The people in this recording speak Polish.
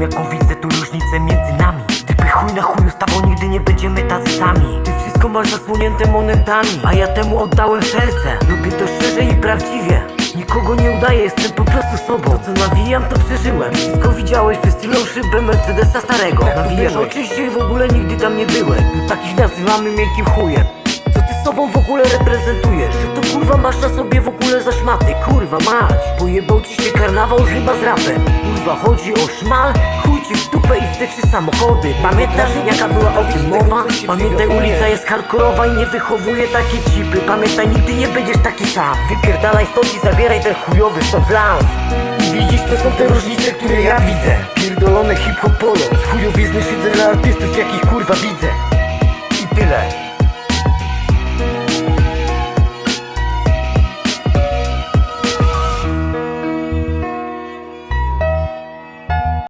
jaką widzę tu różnicę między nami. Gdyby chuj na chuju stało nigdy nie będziemy tacy sami. Ty wszystko masz zasłonięte monetami A ja temu oddałem serce. Lubię to szczerze i prawdziwie. Nikogo nie udaję, jestem po prostu sobą. To co nawijam to przeżyłem. Wszystko widziałeś przez tylną szybę Mercedesa starego. Tak, Nawijam oczywiście i w ogóle nigdy tam nie byłem. Takich nazywamy miękkim chujem. Co ty sobą w ogóle reprezentujesz? Że to kurwa masz na sobie w ogóle za szmaty? Kurwa mać. Pojebał ci się karnawał chyba z rapem. Kurwa chodzi o szmal Chuj ci w dupę i w te trzy samochody. Pamiętasz jaka była o tym mowa? Pamiętaj ulica jest hardkorowa i nie wychowuje takie cipy. Pamiętaj nigdy nie będziesz taki sam. Wypierdalaj stąd i zabieraj ten chujowy I widzisz to są te różnice, które ja widzę. Pierdolone hip-hop polo. Z chujowizny szydzę dla artystów jakich kurwa widzę